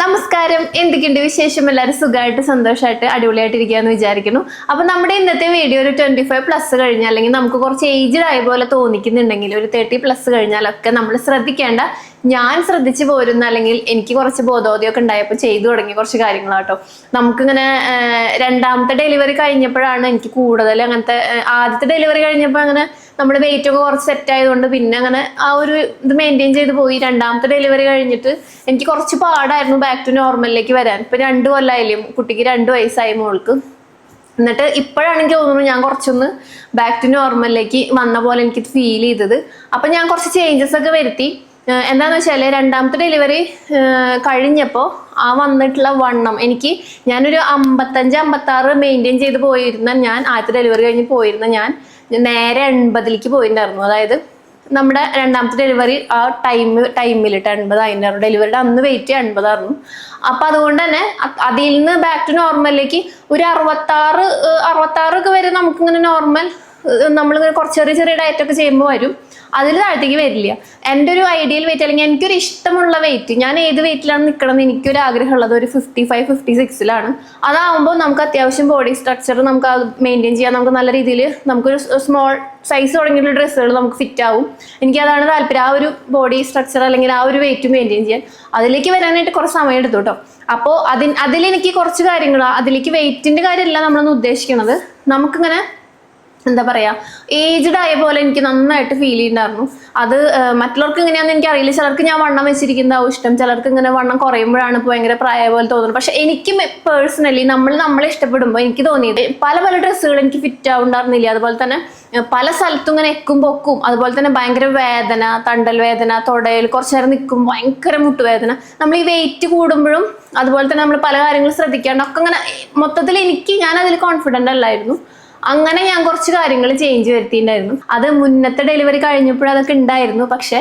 നമസ്കാരം. എന്തൊക്കെയുണ്ട് വിശേഷം? എല്ലാവരും സുഖമായിട്ട് സന്തോഷമായിട്ട് അടിപൊളിയായിട്ട് ഇരിക്കുകയെന്ന് വിചാരിക്കുന്നു. അപ്പൊ നമ്മുടെ ഇന്നത്തെ വീഡിയോ ഒരു ട്വന്റി ഫൈവ് പ്ലസ് കഴിഞ്ഞാൽ അല്ലെങ്കിൽ നമുക്ക് കുറച്ച് ഏജ്ഡ് ആയ പോലെ തോന്നിക്കുന്നുണ്ടെങ്കിൽ ഒരു തേർട്ടി പ്ലസ് കഴിഞ്ഞാലൊക്കെ നമ്മൾ ശ്രദ്ധിക്കേണ്ട. ഞാൻ ശ്രദ്ധിച്ചു പോരുന്ന അല്ലെങ്കിൽ എനിക്ക് കുറച്ച് ബോധോദയമൊക്കെ ഉണ്ടായപ്പോൾ ചെയ്തു തുടങ്ങിയ കുറച്ച് കാര്യങ്ങളാട്ടോ. നമുക്കിങ്ങനെ രണ്ടാമത്തെ ഡെലിവറി കഴിഞ്ഞപ്പോഴാണ് എനിക്ക് കൂടുതൽ അങ്ങനത്തെ ആദ്യത്തെ ഡെലിവറി കഴിഞ്ഞപ്പോൾ അങ്ങനെ നമ്മുടെ വെയിറ്റ് ഒക്കെ കുറച്ച് സെറ്റ് ആയതുകൊണ്ട് പിന്നെ അങ്ങനെ ആ ഒരു ഇത് മെയിന്റെയിൻ ചെയ്ത് പോയി. രണ്ടാമത്തെ ഡെലിവറി കഴിഞ്ഞിട്ട് എനിക്ക് കുറച്ച് പാടായിരുന്നു ബാക്ക് ടു നോർമലിലേക്ക് വരാൻ. ഇപ്പം രണ്ട് കൊല്ലമായില്ലേ കുട്ടിക്ക് രണ്ട് വയസ്സായി മോൾക്ക്. എന്നിട്ട് ഇപ്പോഴാണെങ്കിൽ തോന്നുന്നു ഞാൻ കുറച്ചൊന്ന് ബാക്ക് ടു നോർമലിലേക്ക് വന്ന പോലെ എനിക്ക് ഫീൽ ചെയ്തത്. അപ്പം ഞാൻ കുറച്ച് ചേഞ്ചസ് ഒക്കെ വരുത്തി. എന്താണെന്ന് വെച്ചാൽ രണ്ടാമത്തെ ഡെലിവറി കഴിഞ്ഞപ്പോൾ ആ വന്നിട്ടുള്ള വണ്ണം എനിക്ക് ഞാനൊരു അമ്പത്തഞ്ച് അമ്പത്താറ് മെയിന്റെയിൻ ചെയ്ത് പോയിരുന്ന ഞാൻ ആദ്യത്തെ ഡെലിവറി കഴിഞ്ഞ് പോയിരുന്ന ഞാൻ നേരെ എൺപതിലേക്ക് പോയിട്ടുണ്ടായിരുന്നു. അതായത് നമ്മുടെ രണ്ടാമത്തെ ഡെലിവറി ആ ടൈം ടൈമിലിട്ട് എൺപതായിരുന്നു ഡെലിവറിയുടെ അന്ന് വെയിറ്റ് എൺപതായിരുന്നു. അപ്പൊ അതുകൊണ്ട് തന്നെ അതിൽ നിന്ന് ബാക്ക് ടു നോർമലിലേക്ക് ഒരു അറുപത്താറ് അറുപത്താറൊക്കെ വരെ നമുക്കിങ്ങനെ നോർമൽ നമ്മളിങ്ങനെ കുറച്ച് ചെറിയ ചെറിയ ഡയറ്റ് ഒക്കെ ചെയ്യുമ്പോൾ വരും. അതിൽ താഴത്തേക്ക് വരില്ല. എന്റെ ഒരു ഐഡിയൽ വെയിറ്റ് അല്ലെങ്കിൽ എനിക്കൊരു ഇഷ്ടമുള്ള വെയിറ്റ് ഞാൻ ഏത് വെയിറ്റിലാണ് നിൽക്കണമെന്ന് എനിക്കൊരു ആഗ്രഹമുള്ളത് ഒരു ഫിഫ്റ്റി ഫൈവ് ഫിഫ്റ്റി സിക്സിലാണ് അതാവുമ്പോൾ നമുക്ക് അത്യാവശ്യം ബോഡി സ്ട്രക്ചർ നമുക്ക് മെയിന്റെയിൻ ചെയ്യാം. നമുക്ക് നല്ല രീതിയിൽ നമുക്കൊരു സ്മോൾ സൈസ് തുടങ്ങിയിട്ടുള്ള ഡ്രസ്സുകൾ നമുക്ക് ഫിറ്റ് ആവും. എനിക്ക് അതാണ് താല്പര്യം. ആ ഒരു ബോഡി സ്ട്രക്ചർ അല്ലെങ്കിൽ ആ ഒരു വെയിറ്റ് മെയിന്റെയിൻ ചെയ്യാൻ. അതിലേക്ക് വരാനായിട്ട് കുറച്ച് സമയം എടുത്തു കേട്ടോ അപ്പോൾ അതിൽ അതിലെനിക്ക് കുറച്ച് കാര്യങ്ങൾ അതിലേക്ക് വെയിറ്റിന്റെ കാര്യമല്ല നമ്മളൊന്ന് ഉദ്ദേശിക്കുന്നത് നമുക്കിങ്ങനെ എന്താ പറയാ ഏജ്ഡ് ആയ പോലെ എനിക്ക് നന്നായിട്ട് ഫീൽ ചെയ്യുന്നുണ്ടായിരുന്നു അത് മറ്റുള്ളവർക്ക് എങ്ങനെയാണെന്ന് എനിക്ക് അറിയില്ല. ചിലർക്ക് ഞാൻ വണ്ണം വെച്ചിരിക്കുന്നതാവും ഇഷ്ടം. ചിലർക്ക് ഇങ്ങനെ വണ്ണം കുറയുമ്പോഴാണ് ഇപ്പോൾ ഭയങ്കര പ്രായ പോലെ തോന്നുന്നത്. പക്ഷെ എനിക്ക് പേഴ്സണലി നമ്മൾ നമ്മളെ ഇഷ്ടപ്പെടുമ്പോൾ എനിക്ക് തോന്നിയത് പല പല ഡ്രസ്സുകൾ എനിക്ക് ഫിറ്റ് ആവുണ്ടായിരുന്നില്ല അതുപോലെ തന്നെ പല സ്ഥലത്തും ഇങ്ങനെ എക്കും പൊക്കും. അതുപോലെ തന്നെ ഭയങ്കര വേദന തണ്ടൽ വേദന തൊടയിൽ കുറച്ച് നേരം നിൽക്കും ഭയങ്കര മുട്ടുവേദന. നമ്മൾ ഈ വെയിറ്റ് കൂടുമ്പോഴും അതുപോലെ തന്നെ നമ്മൾ പല കാര്യങ്ങളും ശ്രദ്ധിക്കാണ്ട് ഒക്കെ ഇങ്ങനെ മൊത്തത്തിൽ എനിക്ക് ഞാൻ അതിൽ കോൺഫിഡന്റ് അല്ലായിരുന്നു. അങ്ങനെ ഞാൻ കുറച്ച് കാര്യങ്ങൾ ചേഞ്ച് വരുത്തിയിട്ടുണ്ടായിരുന്നു. അത് മുന്നത്തെ ഡെലിവറി കഴിഞ്ഞപ്പോഴും അതൊക്കെ ഉണ്ടായിരുന്നു. പക്ഷേ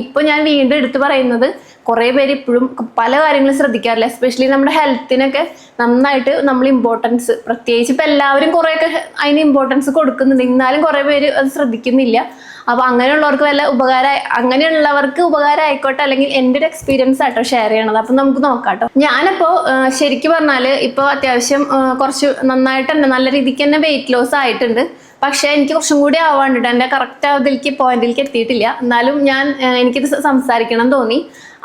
ഇപ്പൊ ഞാൻ വീണ്ടും എടുത്തു പറയുന്നത് കുറേ പേര് ഇപ്പോഴും പല കാര്യങ്ങളും ശ്രദ്ധിക്കാറില്ല. എസ്പെഷ്യലി നമ്മുടെ ഹെൽത്തിനൊക്കെ നന്നായിട്ട് നമ്മൾ ഇമ്പോർട്ടൻസ് പ്രത്യേകിച്ച് ഇപ്പം എല്ലാവരും കുറേയൊക്കെ അതിന് ഇമ്പോർട്ടൻസ് കൊടുക്കുന്നുണ്ട്. എന്നാലും കുറേ പേര് അത് ശ്രദ്ധിക്കുന്നില്ല. അപ്പൊ അങ്ങനെയുള്ളവർക്ക് വല്ല ഉപകാര അങ്ങനെയുള്ളവർക്ക് ഉപകാരം ആയിക്കോട്ടെ അല്ലെങ്കിൽ എന്റെ ഒരു എക്സ്പീരിയൻസ് ആട്ടോ ഷെയർ ചെയ്യണത്. അപ്പൊ നമുക്ക് നോക്കാട്ടോ. ഞാനിപ്പോ ശരിക്കും പറഞ്ഞാൽ ഇപ്പൊ അത്യാവശ്യം കുറച്ച് നന്നായിട്ട് നല്ല രീതിക്ക് തന്നെ വെയിറ്റ് ലോസ് ആയിട്ടുണ്ട്. പക്ഷെ എനിക്ക് കുറച്ചും കൂടി ആവാണ്ടിട്ട് എന്റെ കറക്റ്റ് അതിലേക്ക് പോയിന്റിലേക്ക് എത്തിയിട്ടില്ല. എന്നാലും ഞാൻ എനിക്കിത് സംസാരിക്കണം തോന്നി.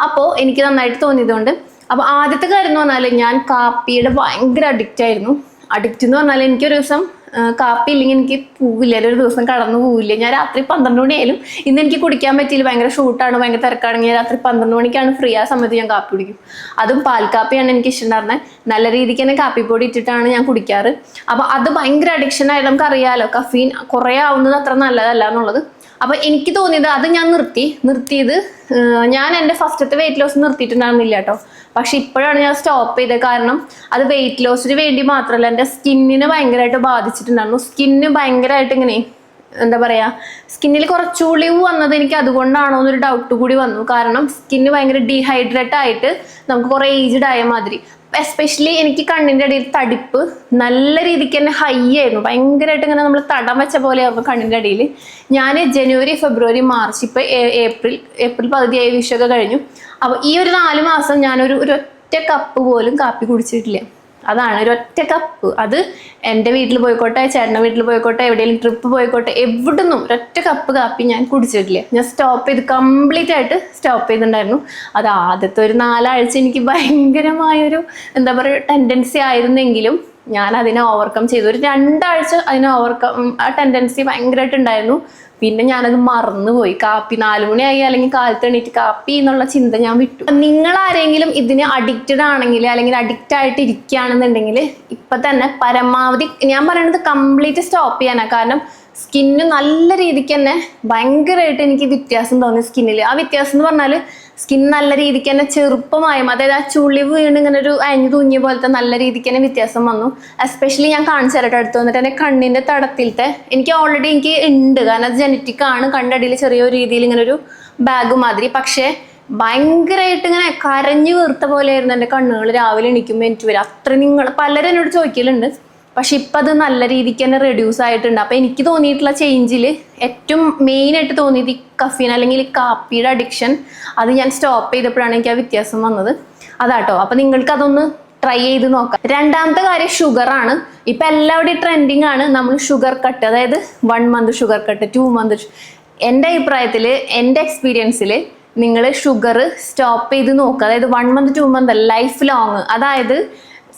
അപ്പോൾ എനിക്ക് നന്നായിട്ട് തോന്നിയതുകൊണ്ട്. അപ്പോൾ ആദ്യത്തെ കാര്യം എന്ന് പറഞ്ഞാൽ ഞാൻ കാപ്പിയുടെ ഭയങ്കര അഡിക്റ്റ് ആയിരുന്നു. അഡിക്റ്റ് എന്ന് പറഞ്ഞാൽ എനിക്കൊരു ദിവസം കാപ്പി ഇല്ലെങ്കിൽ എനിക്ക് പോവില്ല. ഒരു ദിവസം കടന്നു പോവില്ല. ഞാൻ രാത്രി പന്ത്രണ്ട് മണിയായാലും ഇന്ന് എനിക്ക് കുടിക്കാൻ പറ്റിയില്ല. ഭയങ്കര ഷൂട്ടാണ് ഭയങ്കര തിരക്കാണെങ്കിൽ രാത്രി പന്ത്രണ്ട് മണിക്കാണ് ഫ്രീ ആ സമയത്ത് ഞാൻ കാപ്പി കുടിക്കും. അതും പാൽ കാപ്പിയാണ് എനിക്ക് ഇഷ്ടമുണ്ടായിരുന്നത്. നല്ല രീതിക്ക് തന്നെ കാപ്പിപ്പൊടി ഇട്ടിട്ടാണ് ഞാൻ കുടിക്കാറ്. അപ്പൊ അത് ഭയങ്കര അഡിക്ഷൻ ആയാലും നമുക്ക് അറിയാമല്ലോ കഫീൻ കുറേ ആവുന്നത് അത്ര നല്ലതല്ല എന്നുള്ളത്. അപ്പൊ എനിക്ക് തോന്നിയത് അത് ഞാൻ നിർത്തി. നിർത്തിയത് ഞാൻ എന്റെ ഫസ്റ്റത്തെ വെയിറ്റ് ലോസ് നിർത്തിയിട്ടുണ്ടായിരുന്നില്ല കേട്ടോ. പക്ഷെ ഇപ്പോഴാണ് ഞാൻ സ്റ്റോപ്പ് ചെയ്തത്. കാരണം അത് വെയിറ്റ് ലോസിന് വേണ്ടി മാത്രമല്ല എന്റെ സ്കിന്നിനെ ഭയങ്കരമായിട്ട് ബാധിച്ചിട്ടുണ്ടായിരുന്നു. സ്കിന്ന് ഭയങ്കരമായിട്ട് ഇങ്ങനെ എന്താ പറയാ സ്കിന്നിൽ കുറച്ച് ചുളിവ് വന്നത് എനിക്ക് അതുകൊണ്ടാണോ എന്നൊരു ഡൗട്ട് കൂടി വന്നു. കാരണം സ്കിന്ന് ഭയങ്കര ഡീഹൈഡ്രേറ്റ് ആയിട്ട് നമുക്ക് കുറെ ഏജ്ഡ് ആയ മാതിരി. എസ്പെഷ്യലി എനിക്ക് കണ്ണിന്റെ അടിയിൽ തടിപ്പ് നല്ല രീതിക്ക് തന്നെ ഹൈ ആയിരുന്നു. ഭയങ്കരമായിട്ട് ഇങ്ങനെ നമ്മൾ തടം വെച്ച പോലെ കണ്ണിന്റെ അടിയിൽ. ഞാൻ ജനുവരി ഫെബ്രുവരി മാർച്ച് ഇപ്പൊ ഏപ്രിൽ ഏപ്രിൽ പകുതിയായ വിഷയൊക്കെ കഴിഞ്ഞു. അപ്പൊ ഈ ഒരു നാല് മാസം ഞാനൊരു ഒരു ഒറ്റ കപ്പ് പോലും കാപ്പി കുടിച്ചിട്ടില്ല. അതാണ് ഒരു ഒറ്റ കപ്പ് അത് എന്റെ വീട്ടിൽ പോയിക്കോട്ടെ ചേട്ടന്റെ വീട്ടിൽ പോയിക്കോട്ടെ എവിടെയെങ്കിലും ട്രിപ്പ് പോയിക്കോട്ടെ എവിടുന്നും ഒരൊറ്റ കപ്പ് കാപ്പി ഞാൻ കുടിച്ചിട്ടില്ല. ഞാൻ സ്റ്റോപ്പ് ചെയ്ത് കംപ്ലീറ്റ് ആയിട്ട് സ്റ്റോപ്പ് ചെയ്തിട്ടുണ്ടായിരുന്നു. അത് ആദ്യത്തെ ഒരു നാലാഴ്ച എനിക്ക് ഭയങ്കരമായൊരു എന്താ പറയുക ടെൻഡൻസി ആയിരുന്നെങ്കിലും ഞാൻ അതിനെ ഓവർകം ചെയ്തു. ഒരു രണ്ടാഴ്ച അതിനെ ഓവർകം ആ ടെൻഡൻസി ഭയങ്കരമായിട്ട് ഉണ്ടായിരുന്നു. പിന്നെ ഞാനത് മറന്നുപോയി. കാപ്പി നാലുമണിയായി അല്ലെങ്കിൽ കാലത്ത് എണീറ്റ് കാപ്പി എന്നുള്ള ചിന്ത ഞാൻ വിട്ടു. നിങ്ങൾ ആരെങ്കിലും ഇതിന് അഡിക്റ്റഡ് ആണെങ്കിൽ അല്ലെങ്കിൽ അഡിക്റ്റ് ആയിട്ട് ഇരിക്കുകയാണെന്നുണ്ടെങ്കിൽ ഇപ്പൊ തന്നെ പരമാവധി ഞാൻ പറയുന്നത് കംപ്ലീറ്റ് സ്റ്റോപ്പ് ചെയ്യാനാണ് കാരണം സ്കിന്ന് നല്ല രീതിക്ക് തന്നെ ഭയങ്കരമായിട്ട് എനിക്ക് വ്യത്യാസം തോന്നി സ്കിന്നിൽ ആ വ്യത്യാസം എന്ന് പറഞ്ഞാൽ സ്കിൻ നല്ല രീതിക്ക് തന്നെ ചെറുപ്പമായും അതായത് ആ ചുളി വീണ് ഇങ്ങനെ ഒരു അഞ്ഞു തൂങ്ങിയ പോലത്തെ നല്ല രീതിക്ക് തന്നെ വ്യത്യാസം വന്നു. എസ്പെഷ്യലി ഞാൻ കാണിച്ചു തരട്ടെ അടുത്ത് വന്നിട്ട് എന്റെ കണ്ണിന്റെ തടത്തിലത്തെ. എനിക്ക് ഓൾറെഡി എനിക്ക് ഉണ്ട് കാരണം അത് ജനറ്റിക് ആണ്. കണ്ടടിയിൽ ചെറിയൊരു രീതിയിൽ ഇങ്ങനെ ഒരു ബാഗ് മാതിരി. പക്ഷേ ഭയങ്കരമായിട്ട് ഇങ്ങനെ കരഞ്ഞു വീർത്ത പോലെയായിരുന്നു എന്റെ കണ്ണുകൾ. രാവിലെ എണീക്കുമ്പോൾ എനിക്ക് വരും. അത്ര നിങ്ങൾ പലരും എന്നോട് ചോദിക്കലുണ്ട്. പക്ഷെ ഇപ്പം അത് നല്ല രീതിക്ക് തന്നെ റെഡ്യൂസ് ആയിട്ടുണ്ട്. അപ്പം എനിക്ക് തോന്നിയിട്ടുള്ള ചേഞ്ചിൽ ഏറ്റവും മെയിൻ ആയിട്ട് തോന്നിയത് ഈ കഫീൻ അല്ലെങ്കിൽ കാപ്പിയുടെ അഡിക്ഷൻ അത് ഞാൻ സ്റ്റോപ്പ് ചെയ്തപ്പോഴാണ് എനിക്ക് ആ വ്യത്യാസം വന്നത്. അതാട്ടോ. അപ്പൊ നിങ്ങൾക്ക് അതൊന്ന് ട്രൈ ചെയ്ത് നോക്കാം. രണ്ടാമത്തെ കാര്യം ഷുഗർ ആണ്. ഇപ്പൊ എല്ലാവരുടെയും ട്രെൻഡിങ് ആണ് നമ്മൾ ഷുഗർ കട്ട് അതായത് one month sugar cut two month എന്റെ അഭിപ്രായത്തിൽ എന്റെ എക്സ്പീരിയൻസിൽ നിങ്ങൾ ഷുഗർ സ്റ്റോപ്പ് ചെയ്ത് നോക്കുക. അതായത് one month two month life long അതായത്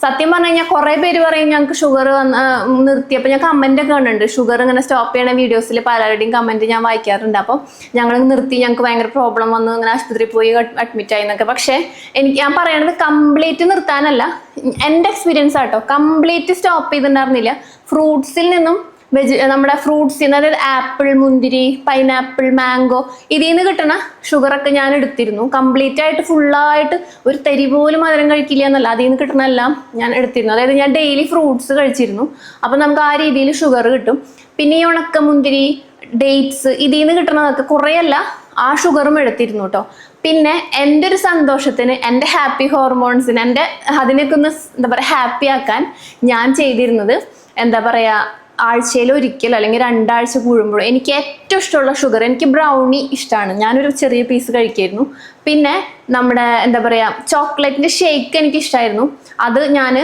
സത്യം പറഞ്ഞു കഴിഞ്ഞാൽ കുറെ പേര് പറയും ഞങ്ങൾക്ക് ഷുഗർ വന്ന് നിർത്തിയപ്പോൾ ഞാൻ കമന്റ് ഒക്കെ കണ്ടുണ്ട് ഷുഗർ ഇങ്ങനെ സ്റ്റോപ്പ് ചെയ്യണ വീഡിയോസിൽ പലരുടെയും കമന്റ് ഞാൻ വായിക്കാറുണ്ട്. അപ്പം ഞങ്ങൾ നിർത്തി ഞങ്ങൾക്ക് ഭയങ്കര പ്രോബ്ലം വന്നു ഇങ്ങനെ ആശുപത്രിയിൽ പോയി അഡ്മിറ്റ് ആയി എന്നൊക്കെ. പക്ഷേ എനിക്ക് ഞാൻ പറയണത് കംപ്ലീറ്റ് നിർത്താനല്ല. എന്റെ എക്സ്പീരിയൻസ് ആട്ടോ. Complete stop ചെയ്തിട്ടുണ്ടായിരുന്നില്ല. ഫ്രൂട്ട്സിൽ നിന്നും വെജ് നമ്മുടെ ഫ്രൂട്ട്സിൽ നിന്ന് അതായത് ആപ്പിൾ മുന്തിരി പൈനാപ്പിൾ മാംഗോ ഇതിൽ നിന്ന് കിട്ടണ ഷുഗറൊക്കെ ഞാൻ എടുത്തിരുന്നു. കംപ്ലീറ്റ് ആയിട്ട് ഫുള്ളായിട്ട് ഒരു തരി പോലും മധുരം കഴിക്കില്ല എന്നല്ല. അതിൽ നിന്ന് കിട്ടണ എല്ലാം ഞാൻ എടുത്തിരുന്നു. അതായത് ഞാൻ ഡെയിലി ഫ്രൂട്ട്സ് കഴിച്ചിരുന്നു. അപ്പം നമുക്ക് ആ രീതിയിൽ ഷുഗർ കിട്ടും. പിന്നെ ഈ ഉണക്ക മുന്തിരി ഡേറ്റ്സ് ഇതിൽ നിന്ന് കിട്ടണതൊക്കെ കുറേയല്ല ആ ഷുഗറും എടുത്തിരുന്നു കേട്ടോ പിന്നെ എന്റെ ഒരു സന്തോഷത്തിന് എന്റെ ഹാപ്പി ഹോർമോൺസിന് എന്റെ അതിനൊക്കെ ഒന്ന് എന്താ പറയുക ഹാപ്പി ആക്കാൻ ഞാൻ ചെയ്തിരുന്നത് എന്താ പറയുക ആഴ്ചയിൽ ഒരിക്കൽ അല്ലെങ്കിൽ രണ്ടാഴ്ച കൂടുമ്പോഴും എനിക്ക് ഏറ്റവും ഇഷ്ടമുള്ള ഷുഗർ എനിക്ക് ബ്രൗണി ഇഷ്ടമാണ് ഞാനൊരു ചെറിയ പീസ് കഴിക്കായിരുന്നു. പിന്നെ നമ്മുടെ എന്താ പറയുക ചോക്ലേറ്റിന്റെ ഷേക്ക് എനിക്ക് ഇഷ്ടമായിരുന്നു അത് ഞാൻ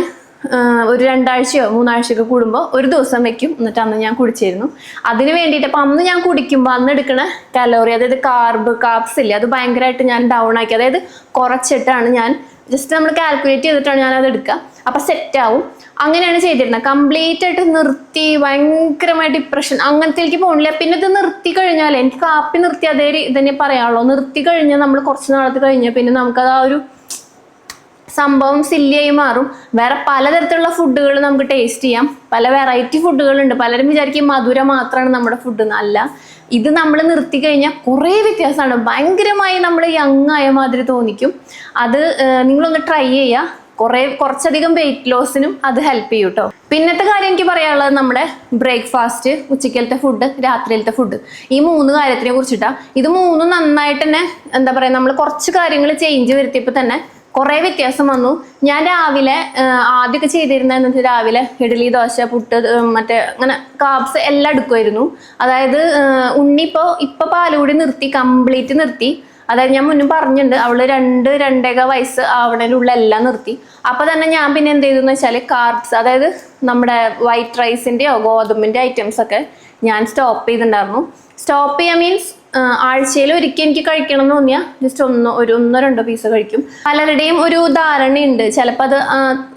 ഒരു രണ്ടാഴ്ചയോ മൂന്നാഴ്ചയൊക്കെ കൂടുമ്പോൾ ഒരു ദിവസം വെക്കും. എന്നിട്ട് അന്ന് ഞാൻ കുടിച്ചിരുന്നു. അതിന് വേണ്ടിയിട്ട് അപ്പം അന്ന് ഞാൻ കുടിക്കുമ്പോൾ അന്ന് എടുക്കുന്ന കലോറി അതായത് കാർബ് കാപ്സ് ഇല്ലേ അത് ഭയങ്കരമായിട്ട് ഞാൻ ഡൗൺ ആക്കി. അതായത് കുറച്ചിട്ടാണ് ഞാൻ ജസ്റ്റ് നമ്മൾ കാൽക്കുലേറ്റ് ചെയ്തിട്ടാണ് ഞാൻ അത് എടുക്കുക. അപ്പം സെറ്റ് ആവും. അങ്ങനെയാണ് ചെയ്തിരുന്നത്. കംപ്ലീറ്റ് ആയിട്ട് നിർത്തി ഭയങ്കരമായ ഡിപ്രഷൻ അങ്ങനത്തേക്ക് പോകണില്ല പിന്നെ ഇത് നിർത്തി കഴിഞ്ഞാൽ എനിക്ക് കാപ്പി നിർത്തി അതേ ഇതന്നെ പറയാനുള്ളൂ. നിർത്തി കഴിഞ്ഞാൽ നമ്മൾ കുറച്ച് നാളത്ത് കഴിഞ്ഞാൽ പിന്നെ നമുക്കത് ആ ഒരു സംഭവം സില്ലിയായി മാറും. വേറെ പലതരത്തിലുള്ള ഫുഡുകൾ നമുക്ക് ടേസ്റ്റ് ചെയ്യാം. പല വെറൈറ്റി ഫുഡുകളുണ്ട് പലരും വിചാരിക്കും മധുര മാത്രമാണ് നമ്മുടെ ഫുഡ് അല്ല ഇത് നമ്മൾ നിർത്തി കഴിഞ്ഞാൽ കുറേ വ്യത്യാസമാണ്. ഭയങ്കരമായി നമ്മൾ യങ് ആയ മാതിരി തോന്നിക്കും. അത് നിങ്ങളൊന്ന് ട്രൈ ചെയ്യുക കുറേ കുറച്ചധികം വെയിറ്റ് ലോസിനും അത് ഹെൽപ്പ് ചെയ്യും കേട്ടോ പിന്നത്തെ കാര്യം എനിക്ക് പറയാനുള്ളത് നമ്മുടെ ബ്രേക്ക്ഫാസ്റ്റ് ഉച്ചക്കലത്തെ ഫുഡ് രാത്രിയിലത്തെ ഫുഡ് ഈ മൂന്ന് കാര്യത്തിനെ കുറിച്ചിട്ടാണ് ഇത് മൂന്നും നന്നായിട്ട് തന്നെ എന്താ പറയുക നമ്മൾ കുറച്ച് കാര്യങ്ങൾ ചേഞ്ച് വരുത്തിയപ്പോൾ തന്നെ കുറേ വ്യത്യാസം വന്നു. ഞാൻ രാവിലെ ആദ്യമൊക്കെ ചെയ്തിരുന്നത് വെച്ചാൽ രാവിലെ ഇഡ്ഡലി ദോശ പുട്ട് മറ്റേ അങ്ങനെ കാബ്സ് എല്ലാം എടുക്കുമായിരുന്നു അതായത് ഉണ്ണിപ്പോൾ ഉണ്ണി ഇപ്പോൾ ഇപ്പോൾ പാലുകൂടി നിർത്തി കംപ്ലീറ്റ് നിർത്തി. അതായത് ഞാൻ മുന്നും പറഞ്ഞിട്ടുണ്ട് അവൾ രണ്ട് രണ്ടേക വയസ്സ് ആവണതിനുള്ള എല്ലാം നിർത്തി. അപ്പൊ തന്നെ ഞാൻ പിന്നെ എന്ത് ചെയ്തെന്ന് വെച്ചാൽ കാർബ്സ് അതായത് നമ്മുടെ വൈറ്റ് റൈസിന്റെയോ ഗോതമ്പിന്റെ ഐറ്റംസ് ഒക്കെ ഞാൻ സ്റ്റോപ്പ് ചെയ്തിട്ടുണ്ടായിരുന്നു. സ്റ്റോപ്പ് ചെയ്യാൻ മീൻസ് ആഴ്ചയിൽ ഒരിക്കൽ എനിക്ക് കഴിക്കണം എന്ന് തോന്നിയാൽ ജസ്റ്റ് ഒന്നോ ഒരു ഒന്നോ രണ്ടോ പീസ് കഴിക്കും. പലരുടെയും ഒരു ധാരണയുണ്ട്. ചിലപ്പോൾ അത്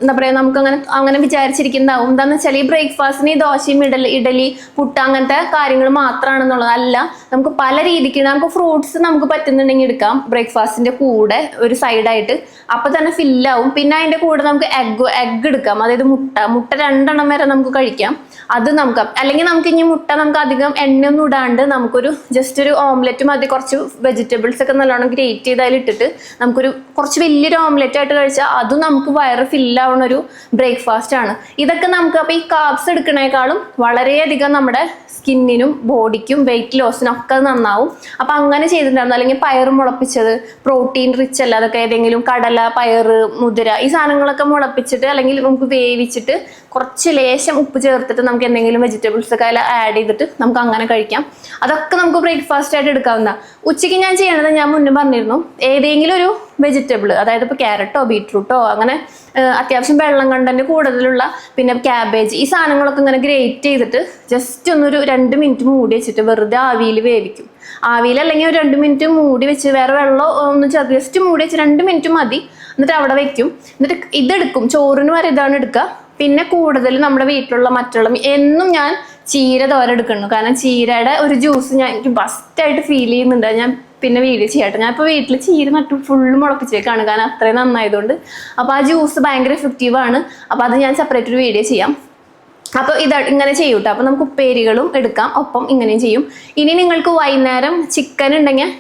എന്താ പറയുക നമുക്ക് അങ്ങനെ അങ്ങനെ വിചാരിച്ചിരിക്കുന്നതാവും എന്താന്ന് വെച്ചാൽ ഈ ബ്രേക്ക്ഫാസ്റ്റിന് ദോശയും ഇഡലി ഇഡലി പുട്ട അങ്ങനത്തെ കാര്യങ്ങൾ മാത്രമാണെന്നുള്ളത് അല്ല നമുക്ക് പല രീതിക്ക് നമുക്ക് ഫ്രൂട്ട്സ് നമുക്ക് പറ്റുന്നുണ്ടെങ്കിൽ എടുക്കാം. ബ്രേക്ക്ഫാസ്റ്റിന്റെ കൂടെ ഒരു സൈഡായിട്ട്. അപ്പോൾ തന്നെ ഫില്ലാവും. പിന്നെ അതിന്റെ കൂടെ നമുക്ക് എഗ് എഗ് എടുക്കാം. അതായത് മുട്ട മുട്ട രണ്ടെണ്ണം വരെ നമുക്ക് കഴിക്കാം. അത് നമുക്ക് അല്ലെങ്കിൽ നമുക്ക് ഇനി മുട്ട നമുക്ക് അധികം എണ്ണയൊന്നും ഇടാണ്ട് നമുക്കൊരു ജസ്റ്റ് ഒരു ഓംലെറ്റ് മതി. കുറച്ച് വെജിറ്റബിൾസ് ഒക്കെ നല്ലോണം ഗ്രേറ്റ് ചെയ്ത് ഇട്ടിട്ട് നമുക്കൊരു കുറച്ച് വലിയൊരു ഓംലെറ്റ് ആയിട്ട് കഴിച്ചാൽ അതും നമുക്ക് വയറ് ഫില്ലാവുന്ന ഒരു ബ്രേക്ക്ഫാസ്റ്റ് ആണ്. ഇതൊക്കെ നമുക്ക് അപ്പോൾ ഈ കാബ്സ് എടുക്കണേക്കാളും വളരെയധികം നമ്മുടെ സ്കിന്നിനും ബോഡിക്കും വെയിറ്റ് ലോസിനും ഒക്കെ നന്നാവും. അപ്പം അങ്ങനെ ചെയ്തിട്ടുണ്ടായിരുന്നു. അല്ലെങ്കിൽ പയർ മുളപ്പിച്ചത് പ്രോട്ടീൻ റിച്ച് അല്ല അതൊക്കെ ഏതെങ്കിലും കടല പയറ് മുതിര ഈ സാധനങ്ങളൊക്കെ മുളപ്പിച്ചിട്ട് അല്ലെങ്കിൽ നമുക്ക് വേവിച്ചിട്ട് കുറച്ച് ലേശം ഉപ്പ് ചേർത്തിട്ട് നമുക്ക് എന്തെങ്കിലും വെജിറ്റബിൾസ് ഒക്കെ ആഡ് ചെയ്തിട്ട് നമുക്ക് അങ്ങനെ കഴിക്കാം. അതൊക്കെ നമുക്ക് ബ്രേക്ക്ഫാസ്റ്റ് ആയിട്ട് എടുക്കാവുന്ന. ഉച്ചയ്ക്ക് ഞാൻ ചെയ്യണത് ഞാൻ മുന്നേ പറഞ്ഞിരുന്നു. ഏതെങ്കിലും ഒരു വെജിറ്റബിൾ അതായത് ഇപ്പോൾ ക്യാരറ്റോ ബീട്രൂട്ടോ അങ്ങനെ അത്യാവശ്യം വെള്ളം കണ്ടന്റ് കൂടുതലുള്ള പിന്നെ ക്യാബേജ് ഈ സാധനങ്ങളൊക്കെ ഇങ്ങനെ ഗ്രേറ്റ് ചെയ്തിട്ട് ജസ്റ്റ് ഒന്നൊരു രണ്ട് മിനിറ്റ് മൂടി വെച്ചിട്ട് വെറുതെ ആവിയിൽ വേവിക്കും. ആവിയിൽ അല്ലെങ്കിൽ ഒരു രണ്ട് മിനിറ്റ് മൂടി വെച്ച് വേറെ വെള്ളം ഒന്ന് ജസ്റ്റ് മൂടി വെച്ച് രണ്ട് മിനിറ്റ് മതി. എന്നിട്ട് അവിടെ വെക്കും. എന്നിട്ട് ഇതെടുക്കും. ചോറിന് വരെ ഇതാണ് എടുക്കുക. പിന്നെ കൂടുതൽ നമ്മുടെ വീട്ടിലുള്ള മറ്റുള്ള എന്നും ഞാൻ ചീര തോര എടുക്കുന്നു കാരണം ചീരയുടെ ഒരു ജ്യൂസ് ഞാൻ എനിക്ക് ബസ്റ്റായിട്ട് ഫീൽ ചെയ്യുന്നുണ്ട്. ഞാൻ പിന്നെ വീഡിയോ ചെയ്യട്ടെ ഞാൻ ഇപ്പോൾ വീട്ടിൽ ചീര നട്ടു ഫുള്ള് മുളപ്പിച്ചേക്കാണ്. കാരണം അത്രയും നന്നായതുകൊണ്ട്. അപ്പോൾ ആ ജ്യൂസ് ഭയങ്കര ആണ്. അപ്പോൾ അത് ഞാൻ സെപ്പറേറ്റ് ഒരു വീഡിയോ ചെയ്യാം. അപ്പോൾ ഇത് ഇങ്ങനെ ചെയ്യും കേട്ടോ അപ്പോൾ നമുക്ക് ഉപ്പേരികളും എടുക്കാം. ഒപ്പം ഇങ്ങനെയും ചെയ്യും. ഇനി നിങ്ങൾക്ക് വൈകുന്നേരം ചിക്കൻ ഉണ്ടെങ്കിൽ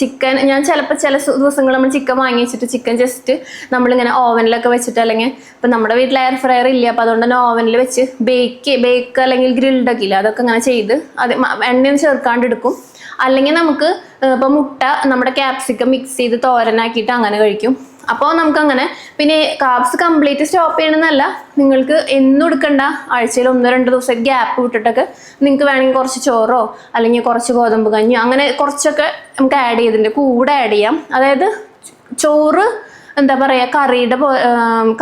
ചിക്കൻ ഞാൻ ചിലപ്പോൾ ചില ദിവസങ്ങൾ നമ്മൾ ചിക്കൻ വാങ്ങി വെച്ചിട്ട് ചിക്കൻ ജസ്റ്റ് നമ്മളിങ്ങനെ ഓവനിലൊക്കെ വെച്ചിട്ട് അല്ലെങ്കിൽ ഇപ്പം നമ്മുടെ വീട്ടിൽ എയർ ഫ്രയർ ഇല്ല അപ്പോൾ അതുകൊണ്ട് തന്നെ ഓവനിൽ വെച്ച് ബേക്ക് ബേക്ക് അല്ലെങ്കിൽ ഗ്രിൽഡ് ഒക്കെ ഇല്ല അതൊക്കെ ഇങ്ങനെ ചെയ്ത് അത് എണ്ണയും എണ്ണയൊന്നും ചേർക്കാണ്ട് എടുക്കും. അല്ലെങ്കിൽ നമുക്ക് ഇപ്പം മുട്ട നമ്മുടെ ക്യാപ്സിക്കം മിക്സ് ചെയ്ത് തോരനാക്കിയിട്ട് അങ്ങനെ കഴിക്കും. അപ്പോൾ നമുക്ക് അങ്ങനെ പിന്നെ കാബ്സ് കംപ്ലീറ്റ് സ്റ്റോപ്പ് ചെയ്യണമെന്നല്ല നിങ്ങൾക്ക് എന്നും എടുക്കണ്ട. ആഴ്ചയിൽ ഒന്നോ രണ്ടോ ദിവസം ഗ്യാപ്പ് വിട്ടിട്ടൊക്കെ നിങ്ങൾക്ക് വേണമെങ്കിൽ കുറച്ച് ചോറോ അല്ലെങ്കിൽ കുറച്ച് ഗോതമ്പ് കഞ്ഞിയോ അങ്ങനെ കുറച്ചൊക്കെ നമുക്ക് ആഡ് ചെയ്തിട്ടുണ്ട്. കൂടെ ആഡ് ചെയ്യാം. അതായത് ചോറ് എന്താ പറയുക കറിയുടെ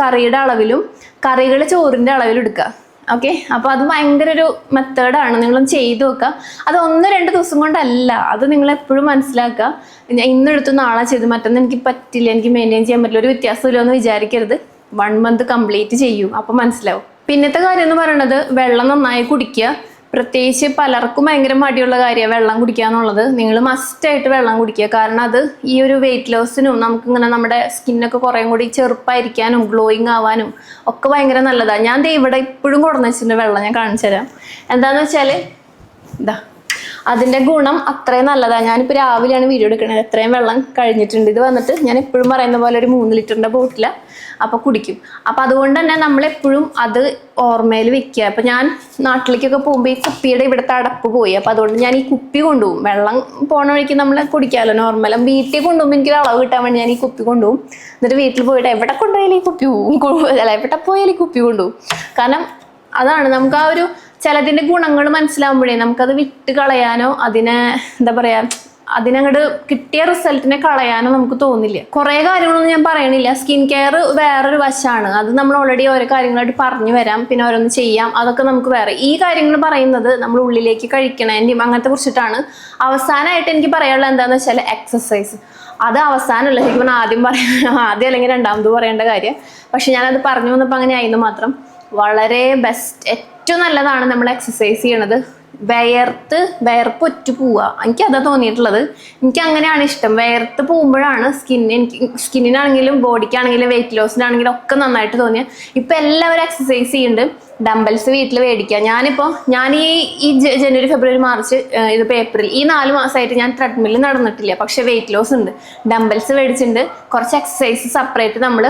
കറിയുടെ അളവിലും കറികൾ ചോറിന്റെ അളവിലും എടുക്കുക. ഓക്കെ അപ്പോൾ അത് ഭയങ്കര ഒരു മെത്തേഡാണ് നിങ്ങളൊന്ന് ചെയ്തു നോക്കുക. അത് ഒന്ന് രണ്ട് ദിവസം കൊണ്ടല്ല. അത് നിങ്ങൾ എപ്പോഴും മനസ്സിലാക്കുക. ഇന്നെടുത്ത് നാളെ ചെയ്ത് മറ്റൊന്നും എനിക്ക് പറ്റില്ല. എനിക്ക് മെയിന്റെയിൻ ചെയ്യാൻ പറ്റില്ല. ഒരു വ്യത്യാസമില്ല എന്ന് വിചാരിക്കരുത്. വൺ മന്ത് കംപ്ലീറ്റ് ചെയ്യൂ. അപ്പോൾ മനസ്സിലാവും. പിന്നത്തെ കാര്യം എന്ന് പറയുന്നത് വെള്ളം നന്നായി കുടിക്കുക. പ്രത്യേകിച്ച് പലർക്കും ഭയങ്കര മടിയുള്ള കാര്യമാണ് വെള്ളം കുടിക്കുക എന്നുള്ളത് നിങ്ങൾ മസ്റ്റായിട്ട് വെള്ളം കുടിക്കുക. കാരണം അത് ഈ ഒരു വെയിറ്റ് ലോസിനും നമുക്കിങ്ങനെ നമ്മുടെ സ്കിന്നൊക്കെ കുറേ കൂടി ചെറുപ്പായിരിക്കാനും ഗ്ലോയിങ് ആവാനും ഒക്കെ ഭയങ്കര നല്ലതാണ് ഞാൻ ഇവിടെ ഇപ്പോഴും കൊടുന്ന് വെച്ചിട്ടുണ്ട് വെള്ളം. ഞാൻ കാണിച്ചു തരാം എന്താണെന്ന് വെച്ചാൽ ഇതാ അതിന്റെ ഗുണം അത്രയും നല്ലതാണ് ഞാനിപ്പോൾ രാവിലെയാണ് വീഡിയോ എടുക്കുന്നത്. എത്രയും വെള്ളം കഴിഞ്ഞിട്ടുണ്ട്. ഇത് വന്നിട്ട് ഞാൻ എപ്പോഴും പറയുന്ന പോലെ ഒരു മൂന്ന് ലിറ്ററിന്റെ ബോട്ടിൽ അപ്പോൾ കുടിക്കും. അപ്പോൾ അതുകൊണ്ട് തന്നെ നമ്മൾ എപ്പോഴും അത് ഓർമ്മയിൽ വെക്കുക. അപ്പോൾ ഞാൻ നാട്ടിലേക്കൊക്കെ പോകുമ്പോൾ ഈ കുപ്പിയുടെ ഇവിടുത്തെ അടപ്പ് പോയി. അപ്പോൾ അതുകൊണ്ട് ഞാൻ ഈ കുപ്പി കൊണ്ടുപോകും. വെള്ളം പോണ വഴിക്ക് നമ്മൾ കുടിക്കാമല്ലോ നോർമലും വീട്ടിൽ കൊണ്ടുപോകുമ്പോൾ എനിക്കൊരു അളവ് കിട്ടാൻ വേണ്ടി ഞാൻ ഈ കുപ്പി കൊണ്ടുപോകും. എന്നിട്ട് വീട്ടിൽ പോയിട്ട് എവിടെ കൊണ്ടുപോയാലും ഈ കുപ്പി പോകും അല്ല എവിടെ പോയാലും ഈ കുപ്പി കൊണ്ടുപോകും. കാരണം അതാണ് നമുക്ക് ആ ഒരു ചിലതിന്റെ ഗുണങ്ങൾ മനസ്സിലാവുമ്പോഴേ നമുക്കത് വിട്ട് കളയാനോ അതിനെ എന്താ പറയുക അതിനങ്ങോട്ട് കിട്ടിയ റിസൾട്ടിനെ കളയാനോ നമുക്ക് തോന്നില്ല. കുറേ കാര്യങ്ങളൊന്നും ഞാൻ പറയണില്ല. സ്കിൻ കെയർ വേറൊരു വശമാണ് അത് നമ്മൾ ഓൾറെഡി ഓരോ കാര്യങ്ങളായിട്ട് പറഞ്ഞു വരാം. പിന്നെ ഓരോന്ന് ചെയ്യാം. അതൊക്കെ നമുക്ക് വേറെ. ഈ കാര്യങ്ങൾ പറയുന്നത് നമ്മൾ ഉള്ളിലേക്ക് കഴിക്കണതിന്റെയും അങ്ങനത്തെ കുറിച്ചിട്ടാണ്. അവസാനമായിട്ട് എനിക്ക് പറയാനുള്ളത് എന്താണെന്ന് വെച്ചാൽ എക്സസൈസ് അത് അവസാനമല്ല. ശരിക്കും ആദ്യം പറയാൻ ആദ്യം അല്ലെങ്കിൽ രണ്ടാമത് പറയേണ്ട കാര്യം. പക്ഷെ ഞാനത് പറഞ്ഞു വന്നപ്പോൾ അങ്ങനെ ആയിരുന്നു മാത്രം. വളരെ ബെസ്റ്റ് ഏറ്റവും നല്ലതാണ് നമ്മൾ എക്സസൈസ് ചെയ്യണത്. വയർത്ത് വിയർപ്പ് ഒറ്റ പോവുക. എനിക്ക് അതാ തോന്നിയിട്ടുള്ളത്. എനിക്ക് അങ്ങനെയാണ് ഇഷ്ടം. വയർത്ത് പോകുമ്പോഴാണ് സ്കിന്നിന് എനിക്ക് സ്കിന്നിനാണെങ്കിലും ബോഡിക്കാണെങ്കിലും വെയിറ്റ് ലോസിനാണെങ്കിലും ഒക്കെ നന്നായിട്ട് തോന്നിയത് ഇപ്പം എല്ലാവരും എക്സസൈസ് ചെയ്യുന്നുണ്ട് ഡംബൽസ് വീട്ടിൽ മേടിക്കുക. ഞാനിപ്പോൾ ഞാൻ ഈ ഈ ജനുവരി ഫെബ്രുവരി മാർച്ച് ഇതിപ്പോൾ ഏപ്രിൽ ഈ നാല് മാസമായിട്ട് ഞാൻ ട്രെഡ്മില്ല് നടന്നിട്ടില്ല. പക്ഷേ വെയിറ്റ് ലോസ് ഉണ്ട്. ഡംബൽസ് മേടിച്ചിട്ടുണ്ട് കുറച്ച് എക്സസൈസ് സെപ്പറേറ്റ് നമ്മൾ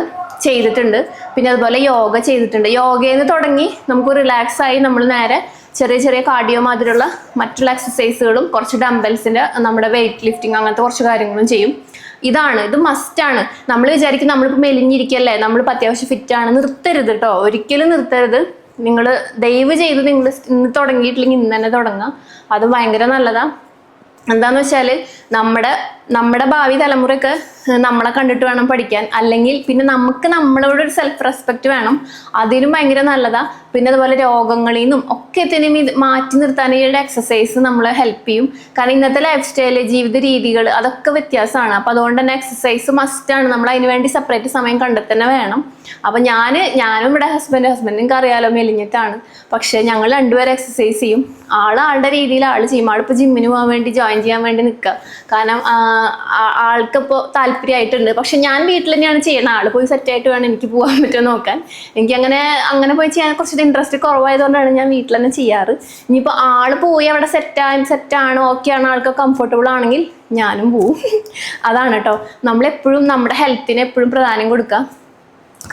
ചെയ്തിട്ടുണ്ട്. പിന്നെ അതുപോലെ യോഗ ചെയ്തിട്ടുണ്ട്. യോഗയിൽ നിന്ന് തുടങ്ങി നമുക്ക് റിലാക്സ് ആയി നമ്മൾ നേരെ ചെറിയ ചെറിയ കാർഡിയോ മാതിരിയുള്ള മറ്റുള്ള എക്സസൈസുകളും കുറച്ച് ഡംബൽസിന്റെ നമ്മുടെ വെയിറ്റ് ലിഫ്റ്റിംഗ് അങ്ങനത്തെ കുറച്ച് കാര്യങ്ങളും ചെയ്യും. ഇതാണ്. ഇത് മസ്റ്റാണ് നമ്മൾ വിചാരിക്കും നമ്മളിപ്പോൾ മെലിഞ്ഞിരിക്കല്ലേ. നമ്മളിപ്പോൾ അത്യാവശ്യം ഫിറ്റാണ് നിർത്തരുത് കേട്ടോ ഒരിക്കലും നിർത്തരുത്. നിങ്ങൾ ദയവ് ചെയ്ത് നിങ്ങൾ ഇന്ന് തുടങ്ങിയിട്ടില്ലെങ്കിൽ ഇന്ന് തന്നെ തുടങ്ങുക അത് ഭയങ്കര നല്ലതാണ് എന്താണെന്ന് വെച്ചാൽ നമ്മുടെ നമ്മുടെ ഭാവി തലമുറയ്ക്ക് നമ്മളെ കണ്ടിട്ട് വേണം പഠിക്കാൻ. അല്ലെങ്കിൽ പിന്നെ നമുക്ക് നമ്മളോട് ഒരു സെൽഫ് റെസ്പെക്റ്റ് വേണം. അതിനും ഭയങ്കര നല്ലതാ. പിന്നെ അതുപോലെ രോഗങ്ങളിൽ നിന്നും ഒക്കെ തന്നെ ഇത് മാറ്റി നിർത്താൻ ഈ എക്സസൈസ് നമ്മളെ ഹെൽപ്പ് ചെയ്യും. കാരണം ഇന്നത്തെ ലൈഫ് സ്റ്റൈൽ ജീവിത രീതികൾ അതൊക്കെ വ്യത്യാസമാണ്. അപ്പം അതുകൊണ്ട് തന്നെ എക്സസൈസ് മസ്റ്റാണ് നമ്മൾ അതിന് വേണ്ടി സെപ്പറേറ്റ് സമയം കണ്ടെത്തന്നെ വേണം. അപ്പം ഞാൻ ഞാനും ഇവിടെ ഹസ്ബൻഡ് ഹസ്ബൻഡും നിങ്ങൾക്ക് അറിയാലോ മെലിഞ്ഞിട്ടാണ്. പക്ഷേ ഞങ്ങൾ രണ്ടുപേരും എക്സസൈസ് ചെയ്യും. ആൾ ആളുടെ രീതിയിൽ ആൾ ചെയ്യും. ആളിപ്പോൾ ജിമ്മിന് പോകാൻ വേണ്ടി ജോയിൻ ചെയ്യാൻ വേണ്ടി നിൽക്കുക കാരണം ആൾക്കിപ്പോൾ താല്പര്യമായിട്ടുണ്ട്. പക്ഷെ ഞാൻ വീട്ടിൽ തന്നെയാണ് ചെയ്യണം ആൾ പോയി സെറ്റായിട്ട് വേണം എനിക്ക് പോകാൻ പറ്റുമോ നോക്കാൻ. എനിക്ക് അങ്ങനെ അങ്ങനെ പോയി ചെയ്യാൻ കുറച്ച് ഇൻട്രസ്റ്റ് കുറവായതുകൊണ്ടാണ് ഞാൻ വീട്ടിൽ തന്നെ ചെയ്യാറ്. ഇനിയിപ്പോൾ ആൾ പോയി അവിടെ സെറ്റായി സെറ്റാണ് ആണ് ആൾക്ക് കംഫർട്ടബിൾ ആണെങ്കിൽ ഞാനും പോവും. അതാണ് കേട്ടോ നമ്മളെപ്പോഴും നമ്മുടെ ഹെൽത്തിന് എപ്പോഴും പ്രധാനം കൊടുക്കുക.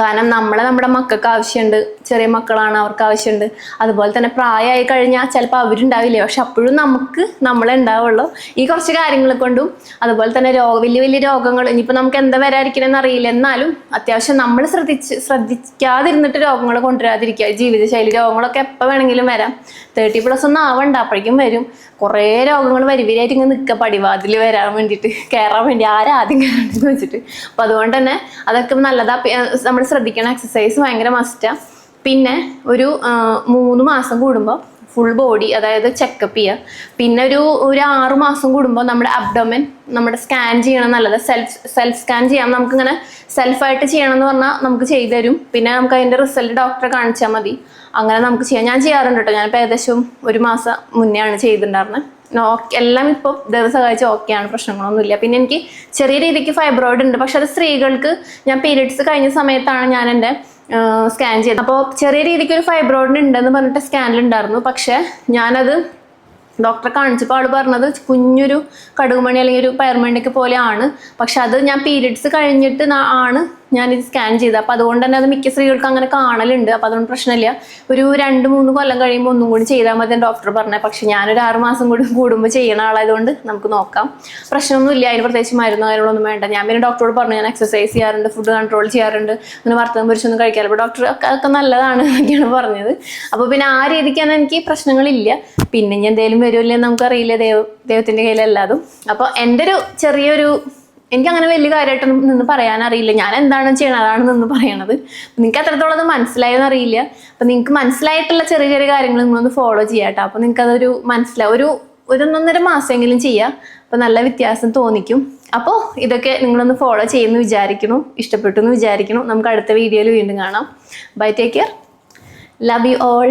കാരണം നമ്മളെ നമ്മുടെ മക്കൾക്ക് ആവശ്യമുണ്ട്. ചെറിയ മക്കളാണ് അവർക്ക് ആവശ്യമുണ്ട്. അതുപോലെ തന്നെ പ്രായമായി കഴിഞ്ഞാൽ ചിലപ്പോൾ അവരുണ്ടാവില്ലേ? പക്ഷെ അപ്പോഴും നമുക്ക് നമ്മളെ ഉണ്ടാവുള്ളൂ. ഈ കുറച്ച് കാര്യങ്ങൾ കൊണ്ടും അതുപോലെ തന്നെ രോഗ വലിയ വലിയ രോഗങ്ങൾ ഇനിയിപ്പോൾ നമുക്ക് എന്താ വരാതിരിക്കണമെന്ന് അറിയില്ല. എന്നാലും അത്യാവശ്യം നമ്മൾ ശ്രദ്ധിച്ച് ശ്രദ്ധിക്കാതിരുന്നിട്ട് രോഗങ്ങൾ കൊണ്ടുവരാതിരിക്കുക. ജീവിതശൈലി രോഗങ്ങളൊക്കെ എപ്പോൾ വേണമെങ്കിലും വരാം. തേർട്ടി പ്ലസ് ഒന്നും ആവണ്ട. അപ്പോഴേക്കും വരും. കുറേ രോഗങ്ങൾ വരിവരായിട്ട് ഇങ്ങനെ നിൽക്കുക. പടിവാതിൽ വരാൻ വേണ്ടിയിട്ട് കയറാൻ വേണ്ടി ആരാദ്യം കയറണമെന്ന് വെച്ചിട്ട്. അപ്പോൾ അതുകൊണ്ട് തന്നെ അതൊക്കെ നല്ലതാ. നമ്മൾ ശ്രദ്ധിക്കണം. എക്സസൈസ് ഭയങ്കര മസ്റ്റാണ് പിന്നെ ഒരു മൂന്ന് മാസം കൂടുമ്പോൾ ഫുൾ ബോഡി അതായത് ചെക്കപ്പ് ചെയ്യുക പിന്നെ ഒരു ഒരു ആറു മാസം കൂടുമ്പോൾ നമ്മുടെ അബ്ഡോമൻ നമ്മുടെ സ്കാൻ ചെയ്യണം നല്ലത്. സെൽഫ് സെൽഫ് സ്കാൻ ചെയ്യാം. നമുക്കിങ്ങനെ സെൽഫായിട്ട് ചെയ്യണം എന്ന് പറഞ്ഞാൽ നമുക്ക് ചെയ്തു തരും പിന്നെ നമുക്ക് അതിന്റെ റിസൾട്ട് ഡോക്ടറെ കാണിച്ചാൽ മതി. അങ്ങനെ നമുക്ക് ചെയ്യാം. ഞാൻ ചെയ്യാറുണ്ട് കേട്ടോ. ഞാനിപ്പോൾ ഏകദേശം ഒരു മാസം മുന്നേ ആണ് ചെയ്തിട്ടുണ്ടായിരുന്നത് എല്ലാം ഇപ്പോൾ ദിവസം കഴിച്ച് ഓക്കെയാണ് പ്രശ്നങ്ങളൊന്നുമില്ല. പിന്നെ എനിക്ക് ചെറിയ രീതിക്ക് ഫൈബ്രോയിഡ് ഉണ്ട്. പക്ഷെ അത് സ്ത്രീകൾക്ക് ഞാൻ പീരിയഡ്സ് കഴിഞ്ഞ സമയത്താണ് ഞാൻ എന്റെ സ്കാൻ ചെയ്തത്. അപ്പോൾ ചെറിയ രീതിക്ക് ഒരു ഫൈബ്രോയിഡ് ഉണ്ടെന്ന് പറഞ്ഞിട്ട് സ്കാനിലുണ്ടായിരുന്നു പക്ഷേ ഞാനത് ഡോക്ടറെ കാണിച്ചപ്പോൾ ആൾ പറഞ്ഞത് കുഞ്ഞൊരു കടുകുമണി അല്ലെങ്കിൽ ഒരു പയർമണിക്ക് പോലെയാണ്. പക്ഷെ അത് ഞാൻ പീരിയഡ്സ് കഴിഞ്ഞിട്ട് ആണ് ഞാനിത് സ്കാൻ ചെയ്ത്. അപ്പോൾ അതുകൊണ്ട് തന്നെ അത് മിക്ക സ്ത്രീകൾക്ക് അങ്ങനെ കാണലുണ്ട്. അപ്പോൾ അതുകൊണ്ട് പ്രശ്നമില്ല. ഒരു രണ്ട് മൂന്ന് കൊല്ലം കഴിയുമ്പോൾ ഒന്നും കൂടി ചെയ്താൽ മതി ഡോക്ടർ പറഞ്ഞത് പക്ഷെ ഞാനൊരു ആറ് മാസം കൂടി കൂടുമ്പോൾ ചെയ്യണ ആളായതുകൊണ്ട് നമുക്ക് നോക്കാം. പ്രശ്നമൊന്നുമില്ല അതിന് പ്രത്യേകിച്ച് മരുന്നോ കാര്യങ്ങളൊന്നും വേണ്ട. ഞാൻ പിന്നെ ഡോക്ടറോട് പറഞ്ഞു ഞാൻ എക്സസൈസ് ചെയ്യാറുണ്ട് ഫുഡ് കൺട്രോൾ ചെയ്യാറുണ്ട്. അങ്ങനെ വർത്തകം പൊരിച്ചൊന്നും കഴിക്കാറില്ല. അപ്പോൾ ഡോക്ടർ ഒക്കെ നല്ലതാണ് എന്നൊക്കെയാണ് പറഞ്ഞത്. അപ്പോൾ പിന്നെ ആ രീതിക്കാണ് എനിക്ക് പ്രശ്നങ്ങളില്ല. പിന്നെ ഇനി എന്തെങ്കിലും വരുമല്ലേ നമുക്കറിയില്ല. ദൈവ ദൈവത്തിന്റെ കയ്യിലല്ലാതും. അപ്പോൾ എന്റെ ഒരു ചെറിയൊരു എനിക്ക് അങ്ങനെ വലിയ കാര്യമായിട്ടൊന്നും നിന്ന് പറയാൻ അറിയില്ല ഞാൻ എന്താണ് ചെയ്യണത്? അതാണ് നിന്ന് പറയണത്. നിങ്ങൾക്ക് എത്രത്തോളം അത് മനസ്സിലായെന്ന് അറിയില്ല. അപ്പം നിങ്ങൾക്ക് മനസ്സിലായിട്ടുള്ള ചെറിയ ചെറിയ കാര്യങ്ങൾ നിങ്ങളൊന്ന് ഫോളോ ചെയ്യാം കേട്ടോ അപ്പം നിങ്ങൾക്ക് അതൊരു മനസ്സിലാവും ഒരു ഒരു ഒന്നൊന്നര മാസമെങ്കിലും ചെയ്യുക അപ്പം നല്ല വ്യത്യാസം തോന്നിക്കും. അപ്പോൾ ഇതൊക്കെ നിങ്ങളൊന്ന് ഫോളോ ചെയ്യുമെന്ന് വിചാരിക്കുന്നു. ഇഷ്ടപ്പെട്ടു എന്ന് വിചാരിക്കുന്നു. നമുക്ക് അടുത്ത വീഡിയോയിൽ വീണ്ടും കാണാം. Bye take care love you all